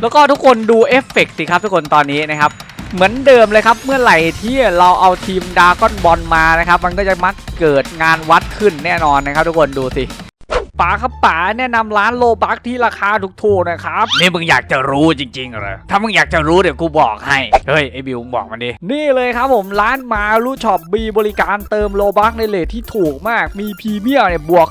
แล้วก็ทุกคนดูเอฟเฟกต์สิครับทุกคนตอนนี้นะครับ เหมือนเดิมเลยครับเมื่อไหร่ที่เราเอาทีมดาก้อนบอลมานะครับ มันก็จะมักเกิดงานวัดขึ้นแน่นอนนะครับ ทุกคนดูสิ ป๋าครับป๋าแนะนำร้านโลบักที่ราคาถูกๆนะครับ นี่มึงอยากจะรู้จริงๆเหรอถ้ามึงอยากจะรู้เดี๋ยวกูบอกให้ เฮ้ยไอบิวมึงบอกมันดิ นี่เลยครับผมร้านมารูช็อปบีบริการเติมโลบักในเลทที่ถูกมาก มีพรีเมียมเนี่ยบวก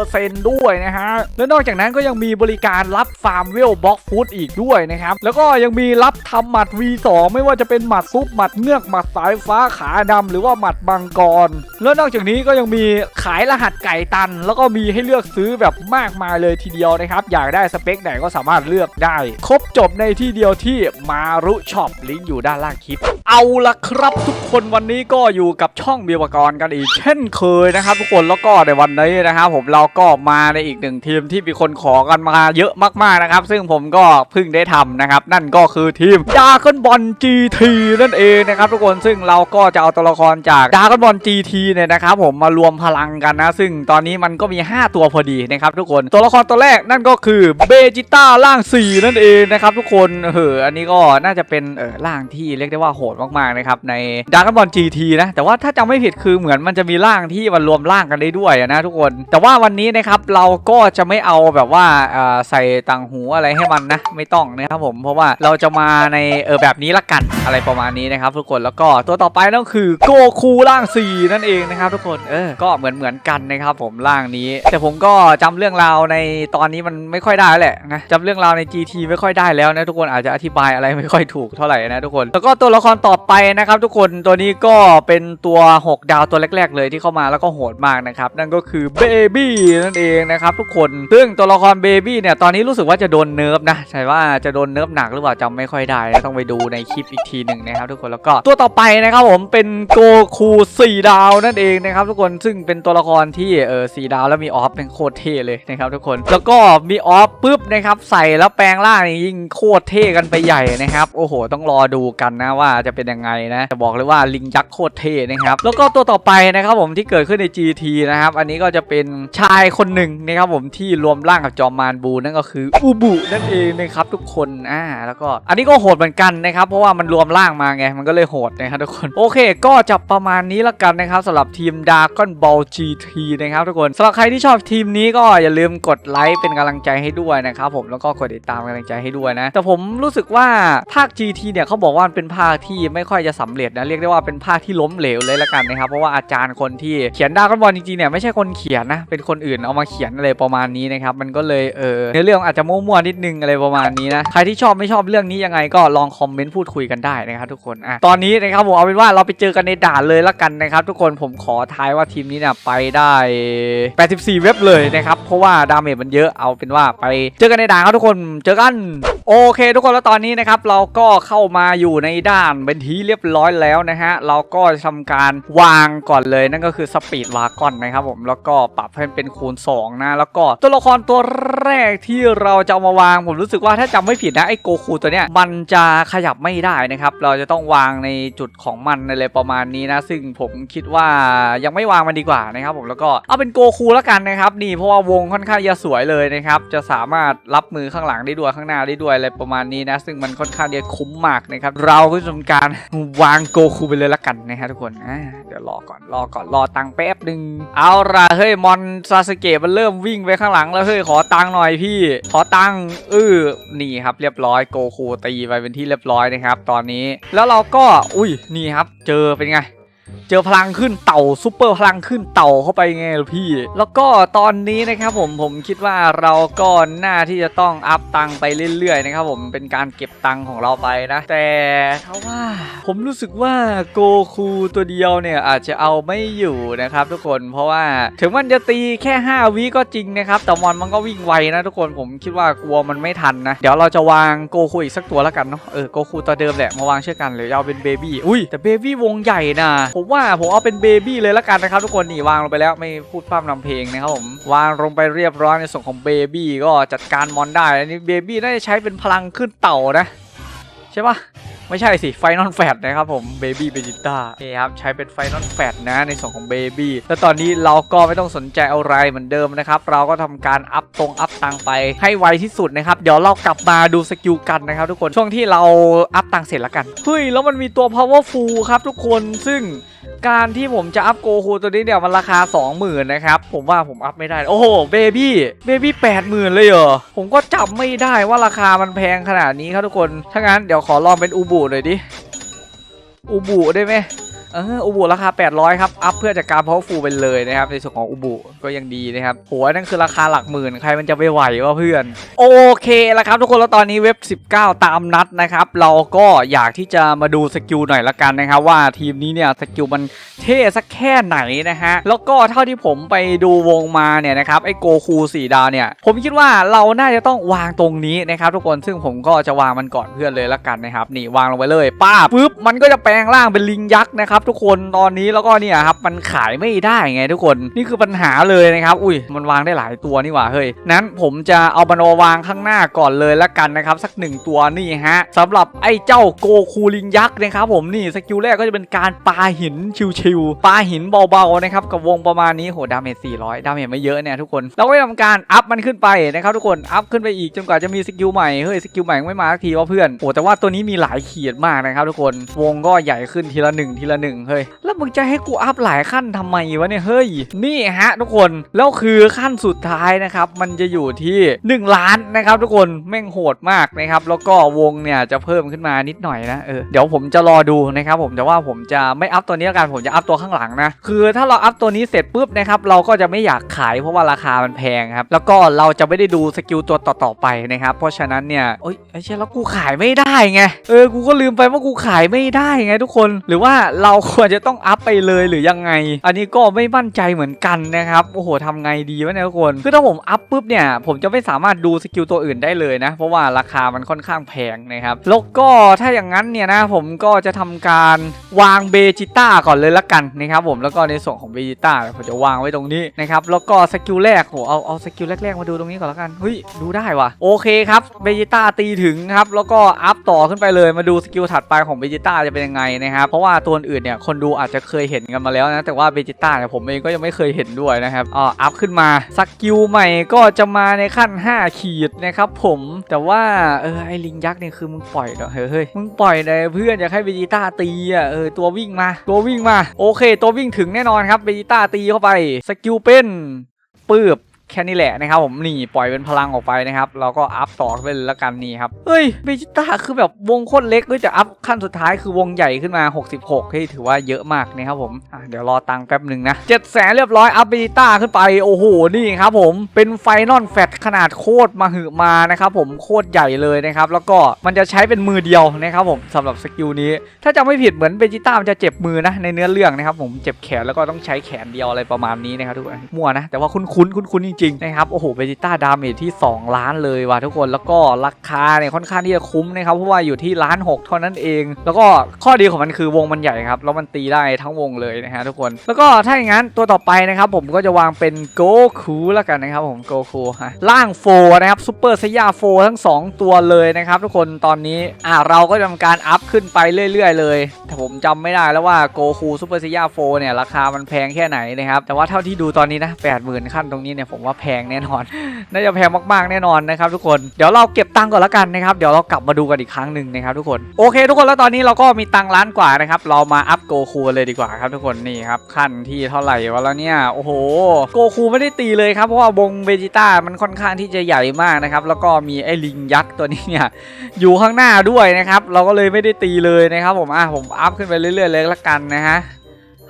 10%ด้วยนะฮะ และนอกจากนั้นก็ยังมีบริการรับฟาร์มเวลบ็อกฟู้ดอีกด้วยนะครับ แล้วก็ยังมีรับทำหมัด V2 ไม่ว่าจะเป็นหมัดซุปหมัดเงือกหมัดสายฟ้าขาดำหรือว่าหมัดบังกร แล้วนอกจากนี้ก็ยังมีขายรหัสไก่ตัน แล้วก็มีให้เลือกซื้ออแบบมากมายเลยทีเดียวนะครับอยากได้สเปคไหนก็สามารถเลือกได้ ครบจบในที่เดียวที่มารุช็อปลิงก์อยู่ด้านล่างคลิป เอาละครับทุกคนวันนี้ก็อยู่กับช่องบิวกรกันอีก เช่นเคยนะครับ ทุกคนแล้วก็ในวันนี้นะครับผมเราก็มาในอีกหนึ่งทีมที่มีคนขอกันมาเยอะมากๆนะครับ ซึ่งผมก็เพิ่งได้ทำนะครับนั่นก็คือทีมดาร์คอนบอล GT นั่นเองนะครับทุกคนซึ่งเราก็จะเอาตัวละครจากดาร์คอนบอล GT เนี่ยนะครับผมมารวมพลังกันนะ ซึ่งตอนนี้มันก็มี 5 ตัวพอดีนะครับทุกคนตัวละครตัวแรกนั่นก็คือเบจิต้าร่าง 4 นั่นเองนะครับทุกคนเอออันนี้ก็น่าจะเป็นเออร่างที่เรียกได้ว่าโหดมากๆนะครับในดาร์คบอล GT นะแต่ว่าถ้าจำไม่ผิดคือเหมือนมันจะมีร่างที่มันรวมร่างกันได้ด้วยนะทุกคน แต่ว่าวันนี้นะครับเราก็จะไม่เอาแบบว่าเออใส่ต่างหูอะไรให้มันนะไม่ต้องนะครับผมเพราะว่าเราจะมาในเออแบบนี้ละกันอะไรประมาณนี้นะครับทุกคนแล้วก็ตัวต่อไปนั่นคือโกคูร่าง 4 นั่นเองนะครับทุกคนเออก็เหมือนเหมือนกันนะครับผมร่างนี้ แต่ผมก็จำเรื่องราวในตอนนี้มันไม่ค่อยได้แหละนะจำเรื่องราวใน GT ไม่ค่อยได้แล้วนะทุกคนอาจจะอธิบายอะไรไม่ค่อยถูกเท่าไหร่นะทุกคน แล้วก็ตัวละครต่อไปนะครับ ทุกคนตัวนี้ก็เป็นตัว 6 ดาวตัวแรก ๆ เลยที่เข้ามาแล้วก็โหดมากนะครับ นั่นก็คือเบบี้นั่นเองนะครับทุกคนซึ่งตัวละครเบบี้เนี่ยตอนนี้รู้สึกว่าจะโดนเนิร์ฟนะใช่ว่าจะโดนเนิร์ฟหนักหรือเปล่าจำไม่ค่อยได้ต้องไปดูในคลิปอีกทีหนึ่งนะครับทุกคนแล้วก็ตัวต่อไปนะครับผมเป็นโกคู4ดาวนั่นเองนะครับทุกคนซึ่งเป็นตัวละครที่เออสดาวแล้วมีออฟเป็นโคตรเท่เลยนะครับทุกคนแล้วก็มีออฟปุ๊บนะครับใส่แล้วแปลงร่างยิ่งโคตรเท่กันไปใหญ่นะครับโอ้โห ต้องรอดูกันนะว่าจะเป็นยังไงนะจะบอกเลยว่าลิงยักษ์โคตรเท่นะครับแล้วก็ตัวต่อไปนะครับผมที่เกิดขึ้นใน GT นะครับอันนี้ก็จะเป็นชายคนหนึ่งนะครับผมที่รวมร่างกับจอมมารบูนั่นก็คืออูบุนั่นเองนะครับทุกคนอ่าแล้วก็อันนี้ก็โหดเหมือนกันนะครับเพราะว่ามันรวมร่างมาไงมันก็เลยโหดนะครับทุกคนโอเค ก็จะประมาณนี้ละกันนะครับสำหรับทีม Dragon Ball GT นะครับทุกคนสำหรับใครที่ชอบทีมนี้ี้ก็อย่าลืมกดไลค์เป็นกำลังใจให้ด้วยนะครับผมแล้วก็กดติดตามกำลังใจให้ด้วยนะ แต่ผมรู้สึกว่าภาค GT เนี่ยเขาบอกว่ามันเป็นภาคที่ไม่ค่อยจะสำเร็จนะเรียกได้ว่าเป็นภาคที่ล้มเหลวเลยละกันนะครับเพราะว่าอาจารย์คนที่เขียนดาร์กบอลจริงๆเนี่ยไม่ใช่คนเขียนนะเป็นคนอื่นเอามาเขียนอะไรประมาณนี้นะครับมันก็เลยเออเนื้อเรื่องอาจจะมั่วๆนิดนึงอะไรประมาณนี้นะใครที่ชอบไม่ชอบเรื่องนี้ยังไงก็ลองคอมเมนต์พูดคุยกันได้นะครับทุกคนอะตอนนี้นะครับผมเอาเป็นว่าเราไปเจอกันในด่านเลยละกันนะครับทุกคนผมขอทายว่าทีมนี้เนี่ยไปได้ 84 เว็บเลยนะครับ เพราะว่าดาเมจมันเยอะเอาเป็นว่าไปเจอกันในด่านครับทุกคนเจอกันโอเค ทุกคนแล้วตอนนี้นะครับเราก็เข้ามาอยู่ในด้านเป็นที่เรียบร้อยแล้วนะฮะเราก็ทำการวางก่อนเลยนั่นก็คือสปีดวากอนนะครับผมแล้วก็ปรับให้เป็นคูณ2นะแล้วก็ตัวละครตัวแรกที่เราจะามาวางผมรู้สึกว่าถ้าจำไม่ผิดนะไอ้โกคูตัวเนี้ยมันจะขยับไม่ได้นะครับเราจะต้องวางในจุดของมันอะไรประมาณนี้นะ ซึ่งผมคิดว่ายังไม่วางมันดีกว่านะครับผมแล้วก็เอาเป็นโกคูแล้วกันนะครับนี่เพราะว่าวงค่อนข้างจะสวยเลยนะครับ จะสามารถรับมือข้างหลังได้ด้วยข้างหน้าได้ด้วยอะไรประมาณนี้นะ ซึ่งมันค่อนข้างจะคุ้มมากนะครับ เราก็จะทำการวางโกคูไปเลยละกันนะครับทุกคนอ่าเดี๋ยวรอก่อนรอก่อนรอตังแป๊บหนึ่งเอาละเฮ้ยมอนซาสเกะมันเริ่มวิ่งไปข้างหลังแล้วเฮ้ยขอตังหน่อยพี่ ขอตังเออนี่ครับเรียบร้อยโกคูตีไปเป็นที่เรียบร้อยนะครับ ตอนนี้แล้วเราก็อุ้ยนี่ครับ เจอเป็นไง เจอพลังขึ้นเต่าซุปเปอร์พลังขึ้นเต่าเข้าไปไงล่ะพี่ แล้วก็ตอนนี้นะครับผมผมคิดว่าเราก็น่าที่จะต้องอัพตังไปเรื่อยๆนะครับผมเป็นการเก็บตังของเราไปนะ แต่ถ้าว่า ผมรู้สึกว่าโกคูตัวเดียวเนี่ยอาจจะเอาไม่อยู่นะครับทุกคนเพราะว่าถึงมันจะตีแค่ 5 วิก็จริงนะครับ แต่มอนมันก็วิ่งไวนะทุกคนผมคิดว่ากลัวมันไม่ทันนะ เดี๋ยวเราจะวางโกคูอีกสักตัวแล้วกันเนาะเออโกคูตัวเดิมแหละมาวางเชื่อกันหรือเอาเป็นเบบี้อุ้ยแต่เบบี้วงใหญ่นะผมว่าผมเอาเป็นเบบี้เลยละกันนะครับทุกคนนี่วางลงไปแล้วไม่พูดพร่ำนำเพลงนะครับผมวางลงไปเรียบร้อยในส่วนของเบบี้ก็จัดการมอนได้อันนี้เบบี้น่าจะใช้เป็นพลังขึ้นเต่านะ ใช่ปะ ไม่ใช่สิไฟนอลแฟดนะครับผมเบบี้เบจิต้านี่ครับใช้เป็นไฟนอลแฟดนะในส่วนของเบบี้แล้วตอนนี้เราก็ไม่ต้องสนใจอะไรเหมือนเดิมนะครับ เราก็ทำการอัพตรงอัพตังไปให้ไวที่สุดนะครับ เดี๋ยวเรากลับมาดูสกิลกันนะครับทุกคนช่วงที่เราอัพตังเสร็จแล้วกันเฮ้ยแล้วมันมีตัว powerful ครับทุกคนซึ่ง การที่ผมจะอัพโกคูตัวนี้เนี่ยมันราคา 20,000นะครับ ผมว่าผมอัพไม่ได้ โอ้โหเบบี้เบบี้แปดหมื่นเลยเหรอ ผมก็จำไม่ได้ว่าราคามันแพงขนาดนี้ครับทุกคน ถ้างั้นเดี๋ยวขอลองเป็นอูบูหน่อยดิ อูบูได้ไหม เอออูบูราคา 800 ครับ อัพเพื่อจากการเพาวฟูไปเลยนะครับ ในส่วนของอูบูก็ยังดีนะครับโหนั่นคือราคาหลักหมื่น ใครมันจะไปไหววะเพื่อน โอเคแล้วครับทุกคน แล้วตอนนี้เว็บ 19 ตามนัดนะครับ เราก็อยากที่จะมาดูสกิลหน่อยละกันนะครับ ว่าทีมนี้เนี่ยสกิลมันเท่สักแค่ไหนนะฮะ แล้วก็เท่าที่ผมไปดูวงมาเนี่ยนะครับ ไอโกคูสี่ดาวเนี่ย ผมคิดว่าเราน่าจะต้องวางตรงนี้นะครับทุกคน ซึ่งผมก็จะวางมันก่อนเพื่อนเลยละกันนะครับ นี่วางลงไปเลยป้าปึ๊บ มันก็จะแปลงร่างเป็นลิงยักษ์นะครับทุกคนตอนนี้แล้วก็เนี่ยครับมันขายไม่ได้ไงทุกคนนี่คือปัญหาเลยนะครับ อุ้ยมันวางได้หลายตัวนี่หว่าเฮ้ยนั้นผมจะเอามันมาวางข้างหน้าก่อนเลยละกันนะครับ สักหนึ่งตัวนี่ฮะสำหรับไอ้เจ้าโกคูลิงยักษ์นะครับผมนี่สกิลแรกก็จะเป็นการปาหินชิวๆปาหินเบาๆนะครับกับวงประมาณนี้โหดาเมจ400 ดาเมจไม่เยอะเนี่ยทุกคนเราก็ทำการอัพมันขึ้นไปนะครับทุกคนอัพขึ้นไปอีกจนกว่าจะมีสกิลใหม่เฮ้ยสกิลใหม่ไม่มาสักทีว่าเพื่อนโอ้แต่ว่าตัวนี้มีหลายขีดมากนะครับทุกคนวงก็ใหญ่ขึ้นทีละหนึ่งทีละหนึ่งเฮ้ย แล้วมึงจะให้กูอัพหลายขั้นทำไมวะเนี่ยเฮ้ย นี่ฮะทุกคน แล้วคือขั้นสุดท้ายนะครับ มันจะอยู่ที่ 1 ล้านนะครับ ทุกคน แม่งโหดมากนะครับ แล้วก็วงเนี่ยจะเพิ่มขึ้นมานิดหน่อยนะ เออ เดี๋ยวผมจะรอดูนะครับ ผมแต่ว่าผมจะไม่อัพตัวนี้แล้วกัน ผมจะอัพตัวข้างหลังนะ คือถ้าเราอัพตัวนี้เสร็จปุ๊บนะครับ เราก็จะไม่อยากขายเพราะว่าราคามันแพงครับ แล้วก็เราจะไม่ได้ดูสกิลตัวต่อๆไปนะครับ เพราะฉะนั้นเนี่ยโอ๊ยไอ้เช่แล้วกูขายไม่ได้ไง เออ กูก็ลืมไปว่ากูขายไม่ได้ไง ทุกคน หรือว่าเราควรจะต้องอัพไปเลยหรือยังไง อันนี้ก็ไม่มั่นใจเหมือนกันนะครับโอ้โหทำไงดีวะเนี่ยทุกคนคือถ้าผมอัพปุ๊บเนี่ยผมจะไม่สามารถดูสกิลตัวอื่นได้เลยนะ เพราะว่าราคามันค่อนข้างแพงนะครับแล้วก็ถ้าอย่างนั้นเนี่ยนะผมก็จะทำการวางเบจิต้าก่อนเลยละกันนะครับผมแล้วก็ในส่วนของเบจิต้าผมจะวางไว้ตรงนี้นะครับแล้วก็สกิลแรกโหเอาเอาสกิลแรกๆมาดูตรงนี้ก่อนละกันเฮ้ยดูได้ว่ะโอเคครับเบจิต้าตีถึงครับแล้วก็อัพต่อขึ้นไปเลยมาดูสกิลถัดไปของเบจิต้าจะเป็นยังไงนะครับเพราะว่าตัวอื่นเนี่ยคนดูอาจจะเคยเห็นกันมาแล้วนะแต่ว่าเบจิต้าเนี่ยผมเองก็ยังไม่เคยเห็นด้วยนะครับอ่าอัพขึ้นมาสกิลใหม่ก็จะมาในขั้น 5 ขีดนะครับผมแต่ว่าเออไอลิงยักษ์เนี่ยคือมึงปล่อยเหรอเฮ้ยเฮ้ยมึงปล่อยเลยเพื่อนอยากให้เบจิต้าตีอะเออตัววิ่งมา ตัววิ่งมาโอเค ตัววิ่งถึงแน่นอนครับเบจิต้าตีเข้าไปสกิลเป็นปืบ แค่นี้แหละนะครับผมนี่ปล่อยเป็นพลังออกไปนะครับเราก็อัพต่อไปเลยละกันนี่ครับเฮ้ยเบจิต้าคือแบบวงโคตรเล็กก็จะอัพขั้นสุดท้ายคือวงใหญ่ขึ้นมา 66ที่ถือว่าเยอะมากนะครับผมเดี๋ยวรอตังค์แป๊บหนึ่งนะ7 0 0แสนเรียบร้อยอัพเบจิต้าขึ้นไปโอ้โหนี่ครับผมเป็นไฟนอลแฟตขนาดโคตรมาหือมานะครับผมโคตรใหญ่เลยนะครับแล้วก็มันจะใช้เป็นมือเดียวนะครับผมสำหรับสกิลนี้ ถ้าจำไม่ผิดเหมือนเบจิต้ามันจะเจ็บมือนะในเนื้อเรื่องนะครับผมเจ็บแขนแล้วก็ต้องใช้แขนเดียวอะไรประมาณนี้นะครับทุกคนมั่วนะแต่ว่าคุ้นคุ้นคุ้นคุ้นๆจริงๆนะครับโอ้โหเบจิต้าดาเมจที่ 2 ล้านเลยว่ะทุกคนแล้วก็ราคาเนี่ยค่อนข้างที่จะคุ้มนะครับเพราะว่าอยู่ที่ล้านหกเท่านั้นเอง แล้วก็ข้อดีของมันคือวงมันใหญ่ครับแล้วมันตีได้ทั้งวงเลยนะฮะทุกคน แล้วก็ถ้าอย่างนั้นตัวต่อไปนะครับผมก็จะวางเป็นโกคูแล้วกันนะครับผมโกคูฮะล่างโฟนะครับซูเปอร์ไซย่าโฟทั้งสองตัวเลยนะครับทุกคนตอนนี้อ่าเราก็จะทำการอัพขึ้นไปเรื่อย ๆ เลย แต่ผมจำไม่ได้แล้วว่าโกคูซูเปอร์ไซย่าโฟเนี่ยราคามันแพงแค่ไหนนะครับแต่ว่าเท่าที่ดูตอนนี้นะ80,000ขั้นตรงนี้เนี่ยผมว่าแพงแน่นอน น่าจะแพงมากๆแน่นอนนะครับทุกคนเดี๋ยวเราเก็บตังก่อนละกันนะครับเดี๋ยวเรากลับมาดูกันอีกครั้งหนึ่งนะครับทุกคนโอเค ทุกคนแล้วตอนนี้เราก็มีตังล้านกว่านะครับเรามาอัพโกคูเลยดีกว่าครับทุกคนนี่ครับขั้นที่เท่าไหร่วะแล้วเนี่ยโอ้โหโกคูไม่ได้ตีเลยครับเพราะว่าวงเบจิต้ามันค่อนข้างที่จะใหญ่มากนะครับแล้วก็มีไอ้ลิงยักษ์ตัวนี้เนี่ยอยู่ข้างหน้าด้วยนะครับเราก็เลยไม่ได้ตีเลยนะครับผมอะผมอัพขึ้นไปเรื่อยๆเลยละกันนะฮะ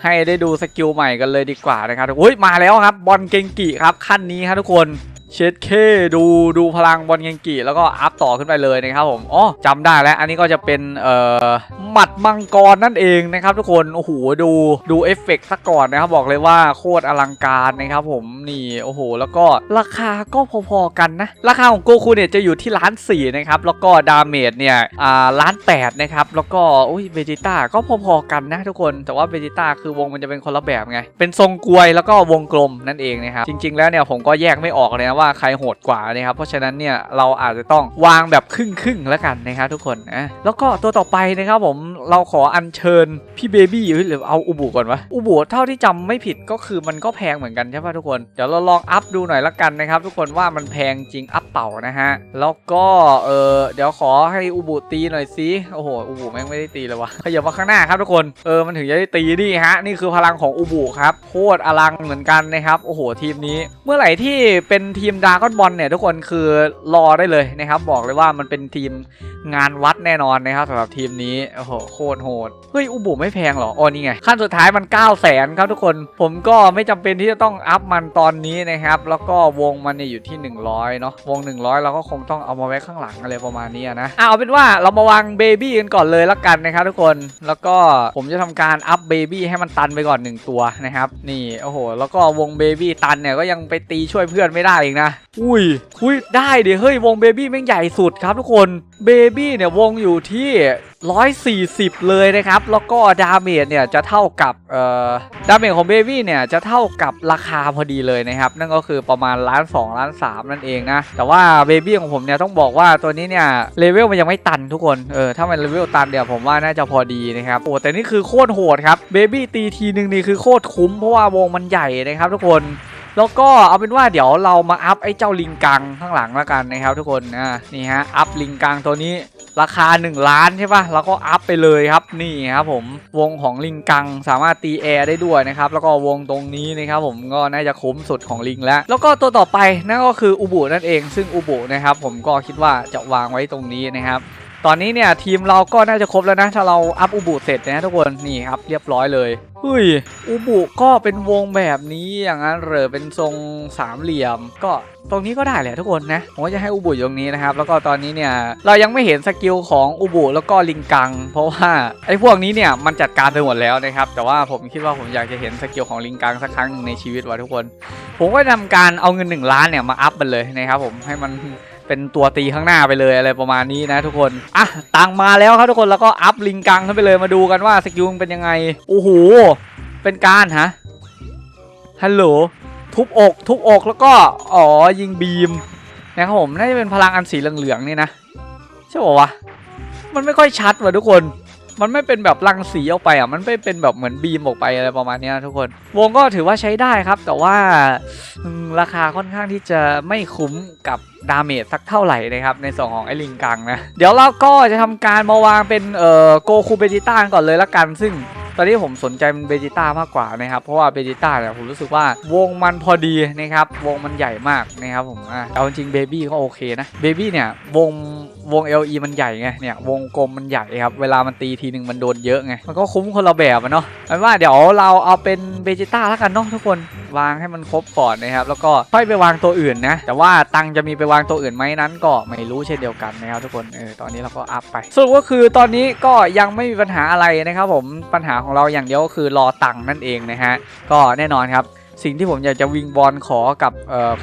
ให้ได้ดูสกิลใหม่กันเลยดีกว่านะครับอุ้ยมาแล้วครับบอลเกงกิครับขั้นนี้ครับทุกคน เช็ดเคดูดูพลังบอลเกงกิแล้วก็อัพต่อขึ้นไปเลยนะครับผมอ๋อจำได้แล้ว อันนี้ก็จะเป็นเอ่อหมัดมังกรนั่นเองนะครับทุกคนโอ้โหดูดูเอฟเฟกต์ซะก่อนนะครับบอกเลยว่าโคตรอลังการนะครับผมนี่โอ้โห แล้วก็ราคาก็พอๆกันนะ ราคาของโกคูเนี่ยจะอยู่ที่ล้านสี่นะครับแล้วก็ดาเมจเนี่ยอ่าล้านแปดนะครับแล้วก็อุ้ยเบจิต้าก็พอๆกันนะทุกคนแต่ว่าเบจิต้าคือวงมันจะเป็นคนละแบบไงเป็นทรงกลวยแล้วก็วงกลมนั่นเองนะครับจริง ๆ แล้วเนี่ยผมก็แยกไม่ออกเลยนะว่าว่าใครโหดกว่านะครับ เพราะฉะนั้นเนี่ยเราอาจจะต้องวางแบบครึ่งครึ่งแล้วกันนะครับทุกคนนะแล้วก็ตัวต่อไปนะครับผมเราขออัญเชิญพี่เบบี้หรือเอาอุบุก่อนวะอุบุเท่าที่จำไม่ผิดก็คือมันก็แพงเหมือนกันใช่ป่ะทุกคนเดี๋ยวเราลองอัพดูหน่อยละกันนะครับทุกคนว่ามันแพงจริงอัพเป่านะฮะแล้วก็เออเดี๋ยวขอให้อุบุตีหน่อยสิโอ้โหอุบุแม่งไม่ได้ตีเลยวะขยับมาข้างหน้าครับทุกคนเออมันถึงจะได้ตีนี่ฮะนี่คือพลังของอุบุครับโคตรอลังเหมือนกันนะครับโอ้โหทีมนี้ เมื่อไหร่ที่เป็นทีมมดาก้อนบอลเนี่ยทุกคนคือรอได้เลยนะครับ บอกเลยว่ามันเป็นทีมงานวัดแน่นอนนะครับสำหรับทีมนี้โอ้โหโคตรโหดเฮ้ยอุบุไม่แพงหรออ๋อนี่ไงขั้นสุดท้ายมัน9 0 0แสนครับทุกคนผมก็ไม่จำเป็นที่จะต้องอัพมันตอนนี้นะครับ แล้วก็วงมันเนี่ยอยู่ที่ 100เนาะวง 100 เราก็คงต้องเอามาไว้ข้างหลังอะไรประมาณนี้นะเอาเป็นว่าเรามาวางเบบี้กันก่อนเลยละกันนะครับทุกคนแล้วก็ผมจะทำการอัพเบบี้ให้มันตันไปก่อนหนึ่งตัวนะครับนี่โอ้โหแล้วก็วงเบบี้ตันเนี่ยก็ยังไปตีช่วยเพื่อนไม่ได้อีกนะอุ้ย อุ้ย ได้ดิเฮ้ยวงเบบี้แม่งใหญ่สุดครับทุกคน เบบี้เนี่ยวงอยู่ที่ 140 เลยนะครับ แล้วก็ดาเมจเนี่ยจะเท่ากับเอ่อดาเมจของเบบี้เนี่ยจะเท่ากับราคาพอดีเลยนะครับ นั่นก็คือประมาณล้าน2ล้าน3นั่นเองนะ แต่ว่าเบบี้ของผมเนี่ยต้องบอกว่าตัวนี้เนี่ยเลเวลมันยังไม่ตันทุกคน เออถ้ามันเลเวลตันเดี๋ยวผมว่าน่าจะพอดีนะครับ โอ้แต่นี่คือโคตรโหดครับ เบบี้ตีทีนึงนี่คือโคตรคุ้มเพราะว่าวงมันใหญ่นะครับทุกคน แล้วก็เอาเป็นว่าเดี๋ยวเรามาอัพไอ้เจ้าลิงกังข้างหลังแล้วกันนะครับ ทุกคนอ่านี่ฮะอัพลิงกังตัวนี้ราคา 1 ล้านใช่ปะแล้วก็อัพไปเลยครับนี่ครับผมวงของลิงกังสามารถตีแอร์ได้ด้วยนะครับแล้วก็วงตรงนี้นะครับผมก็น่าจะคุ้มสุดของลิงแล้ว แล้วก็ตัวต่อไปนั่นก็คืออุบุนั่นเอง ซึ่งอุบุนะครับผมก็คิดว่าจะวางไว้ตรงนี้นะครับ ตอนนี้เนี่ยทีมเราก็น่าจะครบแล้วนะ ถ้าเราอัพอุบุเสร็จนะทุกคนนี่ครับเรียบร้อยเลยเฮ้ยอุบุก็เป็นวงแบบนี้อย่างนั้นเหรอเป็นทรงสามเหลี่ยม ก็ตรงนี้ก็ได้แหละทุกคนนะผมก็จะให้อุบุตรงนี้นะครับแล้วก็ตอนนี้เนี่ยเรายังไม่เห็นสกิลของอุบุแล้วก็ลิงกัง เพราะว่าไอ้พวกนี้เนี่ยมันจัดการไปหมดแล้วนะครับแต่ว่าผมคิดว่าผมอยากจะเห็นสกิลของลิงกังสักครั้งหนึ่งในชีวิตว่ะทุกคน ผมก็ทำการเอาเงิน 1 ล้านเนี่ยมาอัพมันเลยนะครับผมให้มัน เป็นตัวตีข้างหน้าไปเลยอะไรประมาณนี้นะทุกคนอะตังมาแล้วครับทุกคนแล้วก็อัพลิงกังขึ้นไปเลยมาดูกันว่าสกิลมันเป็นยังไงโอ้โหเป็นการฮะฮัลโหลทุบอก ทุบอกแล้วก็อ๋อยิงบีมนะครับผมน่าจะเป็นพลังอันสีเหลืองๆนี่นะใช่ป่าวะมันไม่ค่อยชัดว่ะทุกคน มันไม่เป็นแบบรังสีออกไปอะมันไม่เป็นแบบเหมือนบีมออกไปอะไรประมาณนี้ทุกคน วงก็ถือว่าใช้ได้ครับ แต่ว่าราคาค่อนข้างที่จะไม่คุ้มกับดาเมจสักเท่าไหร่นะครับ ในส่วนของไอ้ลิงกังนะ เดี๋ยวเราก็จะทำการมาวางเป็นเอ่อโกคูเบจิต้าก่อนเลยละกันซึ่ง ตอนนี้ผมสนใจเป็นเบจิต้ามากกว่านะครับเพราะว่าเบจิต้าเนี่ยผมรู้สึกว่าวงมันพอดีนะครับวงมันใหญ่มากนะครับผมอะเอาจริงเบบี้ก็โอเคนะเบบี้เนี่ยวงวง LE มันใหญ่ไงเนี่ยวงกลมมันใหญ่ครับเวลามันตีทีหนึ่งมันโดนเยอะไงมันก็คุ้มคนละแบบอะเนาะเอาเป็นว่าเดี๋ยวเราเอาเป็นเบจิต้าแล้วกันเนาะทุกคน วางให้มันครบก่อนนะครับ แล้วก็ค่อยไปวางตัวอื่นนะ แต่ว่าตังจะมีไปวางตัวอื่นไหมนั้นก็ไม่รู้เช่นเดียวกันนะครับทุกคนเออตอนนี้เราก็อัพไปสรุปก็คือตอนนี้ก็ยังไม่มีปัญหาอะไรนะครับ ผมปัญหาของเราอย่างเดียวก็คือรอตังนั่นเองนะฮะก็แน่นอนครับสิ่งที่ผมอยากจะวิงบอลขอกับ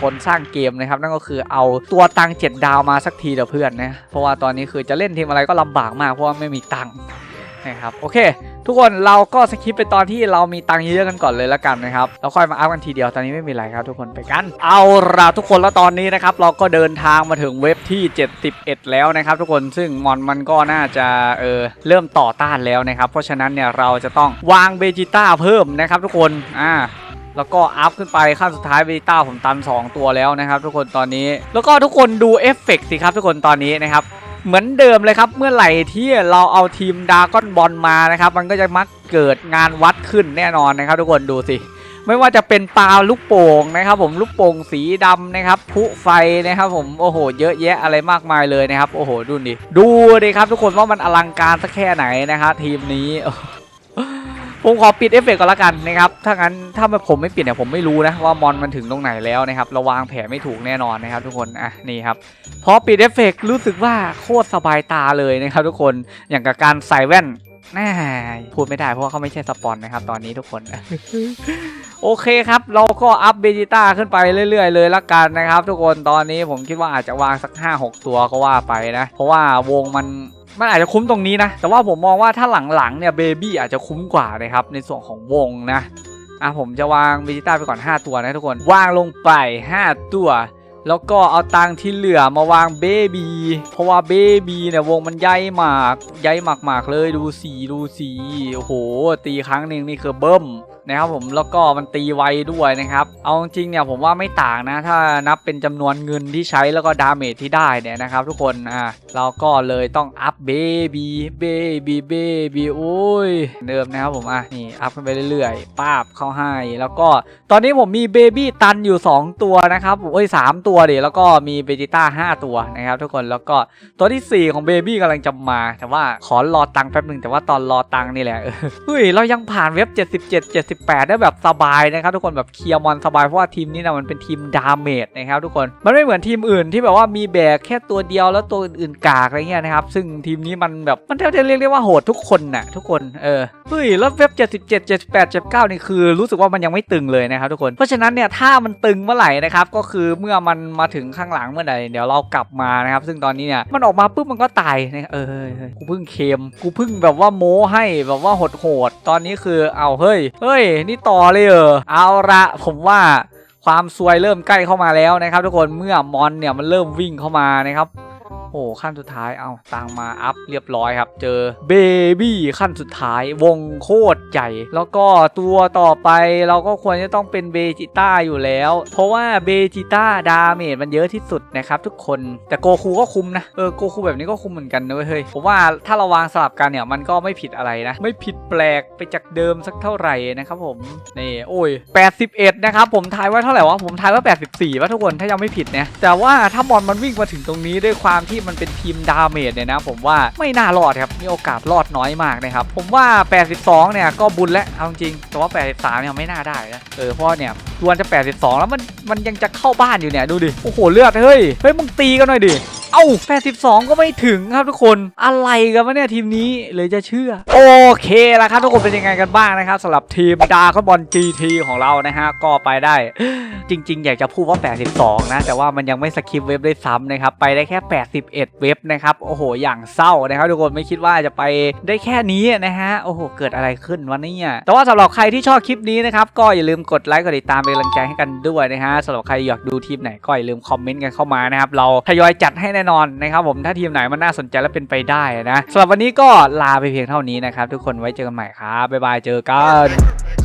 คนสร้างเกมนะครับ นั่นก็คือเอาตัวตังเจ็ดดาวมาสักทีเดี๋ยวเพื่อนนะเพราะว่าตอนนี้คือจะเล่นทีมอะไรก็ลำบากมากเพราะว่าไม่มีตังค์ นะครับโอเค ทุกคนเราก็สคิปไปตอนที่เรามีตังค์เยอะกันก่อนเลยละกันนะครับแล้วค่อยมาอัพกันทีเดียวตอนนี้ไม่มีอะไรครับทุกคนไปกัน เอาละทุกคนแล้วตอนนี้นะครับเราก็เดินทางมาถึงเว็บที่ 71 แล้วนะครับ ทุกคนซึ่งมอนมันก็น่าจะเออเริ่มต่อต้านแล้วนะครับ เพราะฉะนั้นเนี่ยเราจะต้องวางเบจิต้าเพิ่มนะครับทุกคนอ่าแล้วก็อัพขึ้นไปขั้นสุดท้ายเบต้าผมตัน 2 ตัวแล้วนะครับ ทุกคนตอนนี้ แล้วก็ทุกคนดูเอฟเฟกต์สิครับทุกคนตอนนี้นะครับ เหมือนเดิมเลยครับเมื่อไหร่ที่เราเอาทีมดาก้อนบอลมานะครับมันก็จะมักเกิดงานวัดขึ้นแน่นอนนะครับ ทุกคนดูสิไม่ว่าจะเป็นปลาลูกโป่งนะครับ ผมลูกโป่งสีดำนะครับผุไฟนะครับ ผมโอ้โห เยอะแยะอะไรมากมายเลยนะครับโอ้โหดูดิดูดิครับ ทุกคนว่ามันอลังการสักแค่ไหนนะครับทีมนี้ ผมขอปิดเอฟเฟกต์ก่อนละกันนะครับถ้างั้นถ้าผมไม่ปิดเนี่ยผมไม่รู้นะว่ามอนมันถึงตรงไหนแล้วนะครับเราวางแผนไม่ถูกแน่นอนนะครับ ทุกคนอะนี่ครับพอปิดเอฟเฟกต์รู้สึกว่าโคตรสบายตาเลยนะครับ ทุกคนอย่างกับการใส่แว่นน่าพูดไม่ได้เพราะว่าเขาไม่ใช่สปอนนะครับ ตอนนี้ทุกคนโอเคครับ เราก็อัพเบจิต้าขึ้นไปเรื่อย ๆ เลยละกันนะครับ ทุกคนตอนนี้ผมคิดว่าอาจจะวางสัก 5-6 ตัวก็ว่าไปนะ เพราะว่าวงมัน มันอาจจะคุ้มตรงนี้นะ แต่ว่าผมมองว่าถ้าหลังๆเนี่ยเบบี้อาจจะคุ้มกว่านะครับ ในส่วนของวงนะ อะผมจะวางเบจิต้าไปก่อน 5 ตัวนะทุกคน วางลงไป 5 ตัว แล้วก็เอาตังที่เหลือมาวางเบบีเพราะว่าเบบีเนี่ยวงมันใหญ่มาก ใหญ่มากๆเลยดูสีดูสี โอ้โห ตีครั้งหนึ่งนี่คือเบิ้ม นะครับผมแล้วก็มันตีไวด้วยนะครับ เอาจริงเนี่ยผมว่าไม่ต่างนะ ถ้านับเป็นจำนวนเงินที่ใช้แล้วก็ดาเมจที่ได้เนี่ยนะครับ ทุกคนอ่าเราก็เลยต้องอัพเบบีเบบีเบบีโอ้ยเดิมนะครับผมอะนี่อัพขึ้นไปเรื่อยๆป้าบเข้าให้แล้วก็ ตอนนี้ผมมีเบบี้ตันอยู่ 2 ตัวนะครับโอ้ยสามตัวดิแล้วก็มีเบจิต้า5ตัวนะครับทุกคนแล้วก็ตัวที่ 4 ของเบบี้กำลังจะมา แต่ว่าขอรอตังค์แป๊บหนึ่งแต่ว่าตอนรอตังค์นี่แหละเฮ้ยเรายังผ่านเว็บ 77 78 ได้แบบสบายนะครับทุกคนแบบเคลียร์มอนสบายเพราะว่าทีมนี้นะมันเป็นทีมดาเมจนะครับทุกคนมันไม่เหมือนทีมอื่นที่แบบว่ามีแบกแค่ตัวเดียวแล้วตัวอื่นๆกากอะไรเงี้ยนะครับซึ่งทีมนี้มันแบบมันแทบจะเรียกได้ว่าโหดทุกคนน่ะทุกคนเออเฮ้ยแล้วเว็บ77 78 79นี่คือรู้สึกว่ามันยังไม่ตึงเลยนะครับทุกคน เพราะฉะนั้นเนี่ยถ้ามันตึงเมื่อไหร่นะครับก็คือเมื่อมันมาถึงข้างหลังเมื่อไหร่เดี๋ยวเรากลับมานะครับซึ่งตอนนี้เนี่ยมันออกมาปุ๊บมันก็ตายนะเออเฮ้ยเฮ้ยกูเพิ่งเค็มกูเพิ่งแบบว่าโม้ให้แบบว่าโหดๆตอนนี้คือเอาเฮ้ยเฮ้ยนี่ต่อเลยเหรอเอาละผมว่าความซวยเริ่มใกล้เข้ามาแล้วนะครับ ทุกคนเมื่อมอนเนี่ยมันเริ่มวิ่งเข้ามานะครับ โอ้ขั้นสุดท้ายเอาตังมาอัพเรียบร้อยครับ เจอเบบี้ขั้นสุดท้ายวงโคตรใหญ่ แล้วก็ตัวต่อไปเราก็ควรจะต้องเป็นเบจิต้าอยู่แล้ว เพราะว่าเบจิต้าดาเมจมันเยอะที่สุดนะครับทุกคนแต่โกคูก็คุมนะเออโกคูแบบนี้ก็คุมเหมือนกันนะเว้ยเฮ้ยผมว่าถ้าเราวางสลับกันเนี่ยมันก็ไม่ผิดอะไรนะ ไม่ผิดแปลกไปจากเดิมสักเท่าไหร่นะครับผมนี่โอ้ย 81 นะครับผมทายว่าเท่าไหร่วะผมทายว่า 84ว่าทุกคนถ้ายังไม่ผิดเนี่ยแต่ว่าถ้ามอนมันวิ่งมาถึงตรงนี้ด้วยความที่มันเป็นทีมดาเมจเนี่ยนะ ผมว่าไม่น่ารอดครับ มีโอกาสรอดน้อยมากนะครับ ผมว่า 82 เนี่ยก็บุญแล้วเอาจริง แต่ว่า 83 เนี่ยไม่น่าได้นะ เออ เพราะเนี่ยดวลจะ 82 แล้วมันมันยังจะเข้าบ้านอยู่เนี่ยดูดิ โอ้โหเลือดเฮ้ย เฮ้ยมึงตีกันหน่อยดิ เอ้า 82 ก็ไม่ถึงครับทุกคน อะไรกันวะเนี่ยทีมนี้เลยจะเชื่อ โอเคแล้วครับทุกคนเป็นยังไงกันบ้างนะครับสำหรับทีมดาร์คบอล GT ของเรานะฮะ ก็ไปได้ จริง ๆ อยากจะพูดว่า 82 นะ แต่ว่ามันยังไม่สคริปเว็บได้วยซ้ำนะครับ ไปได้แค่ 81 เว็บนะครับ โอ้โห อย่างเศร้านะครับทุกคนไม่คิดว่าจะไปได้แค่นี้นะฮะ โอ้โห เกิดอะไรขึ้นวันนี้แต่ว่าสำหรับใครที่ชอบคลิปนี้นะครับ ก็อย่าลืมกดไลค์ กดติดตามเป็นกำลังใจให้กันด้วยนะฮะสำหรับใครอยากดูทีมไหนก็อย่าลืมคอมเมนต์กันเข้ามานะครับ เราทยอยจัดให้แน่นอนนะครับผมถ้าทีมไหนมันน่าสนใจและเป็นไปได้นะสำหรับวันนี้ก็ลาไปเพียงเท่านี้นะครับทุกคนไว้เจอกันใหม่ครับบ๊ายบายเจอกัน